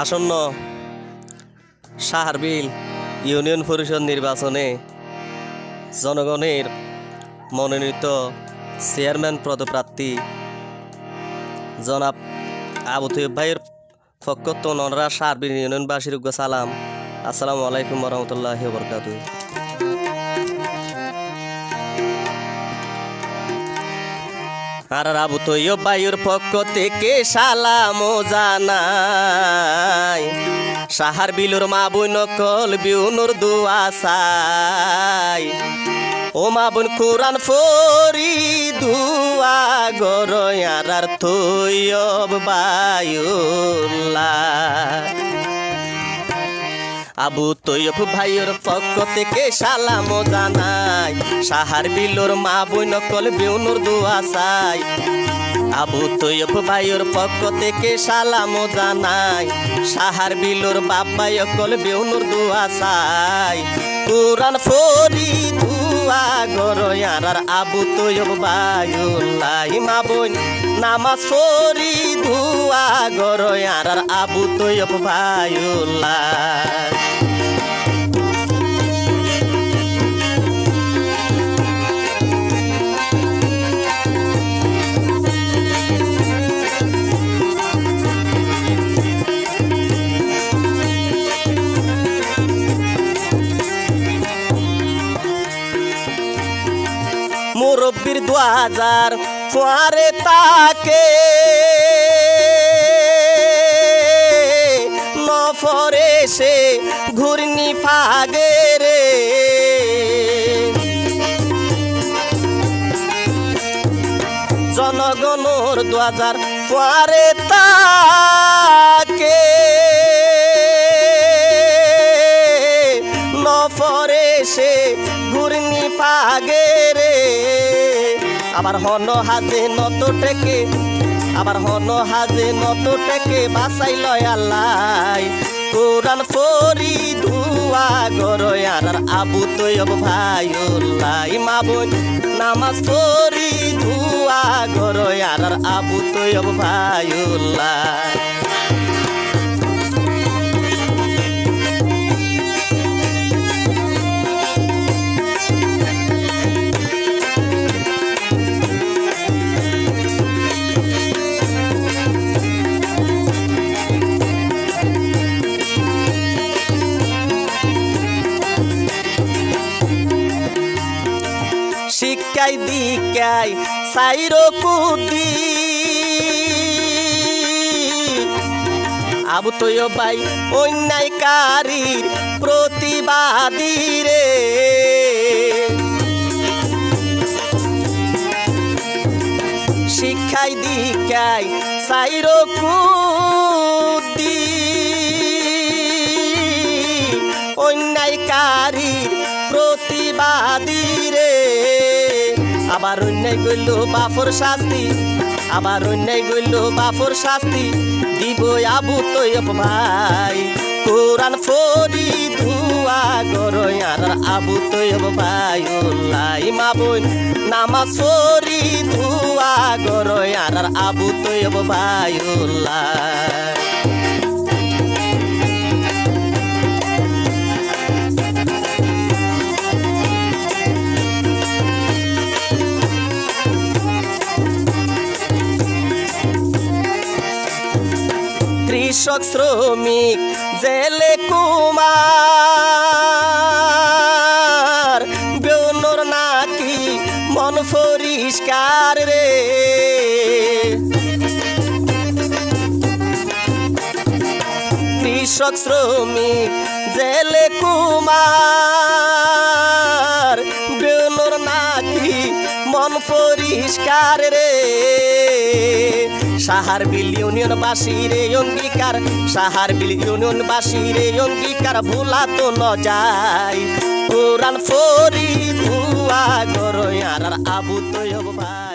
আসন্ন সাহারবিল ইউনিয়ন পরিষদ নির্বাচনে জনগণের মনোনীত চেয়ারম্যান পদপ্রার্থী জনাব আবু তৈব ভাইয়ের ফকত ননরা সাহারবিল ইউনিয়নবাসীর সালাম। আসসালামু আলাইকুম রহমতুল্লাহ বরকাত আর আবু তৈব ভাইয়ের পক্ষ থেকে সালাম জানাই সাহার বিলুর মা বই নকল বিউনুর দুয়া সাই ও মা বোন কোরআন ফরি দুয়া গরয়ার আর থইব বায়ুল্লাহ। আবু তৈয়ব ভাইয়ের পক্ষ থেকে সালাম জানাই। সাহার বিলোর মা বই নকল বেউনুর দুয়া আবু তৈয়ব ভাইয়ের পক্ষ থেকে সালাম জানাই। সাহার বিলোর বাবাই অকল বেউনুর দুয়া কোরআন ফরি আর আবু তৈয়ব বায়ুল্লাহ মা বোন নামাজ ফরি দুয়া গরয়ার আর আবু তৈয়ব বায়ুল্লাহ। মুরব্বীর দু হাজার ফুয়ারে তাকে। নফরে সে ঘূর্ণি ফাগে রে। জনগণর দু হাজার ফুয়ারে তাকে। আবার হন হাজে নত টেকে, আবার হন হাজে নত টেকে বাসাই লয় আল্লাহ। কোরআন ফরি ধুয়া গর আর আবু তৈব ভাইউল্লাহ মা বোন নামাজ ফরি ধুয়া গর আর আবু তৈব ভাই শিক্ষাই দিকাই সাইর কুদি আবু তৈয় ভাই, অন্যায়কারীর প্রতিবাদী রে। শিক্ষাই দিকাই সাইর কুদি অন্যায়কারীর প্রতিবাদী রে। আবার অন্যায় গইল বাফর শাস্তি, আবার অন্যায় গইল বাফর শাস্তি, দিব আবু তৈব ভাই। কোরআন ফরি ধুয়া গরয়ার আবু তৈব ভাই মা বোন। নামাজ ফরি ধুয়া গরয়ার আবু তৈব ভাই ওল্লাই কৃষক শ্রমিক জেলে কুমার। বেউনর নাকি মন পরিষ্কার রে। কৃষক শ্রমিক জেলে কুমার। পরিষ্কার রে। সাহার বিল ইউনিয়ন বাসিরে অঙ্গীকার। সাহার বিল ইউনিয়ন বাসিরে অঙ্গীকার ভোলা তো ন যায় পুরান ফরি ধুয়া গরয়ার আবু তৈব ভাই।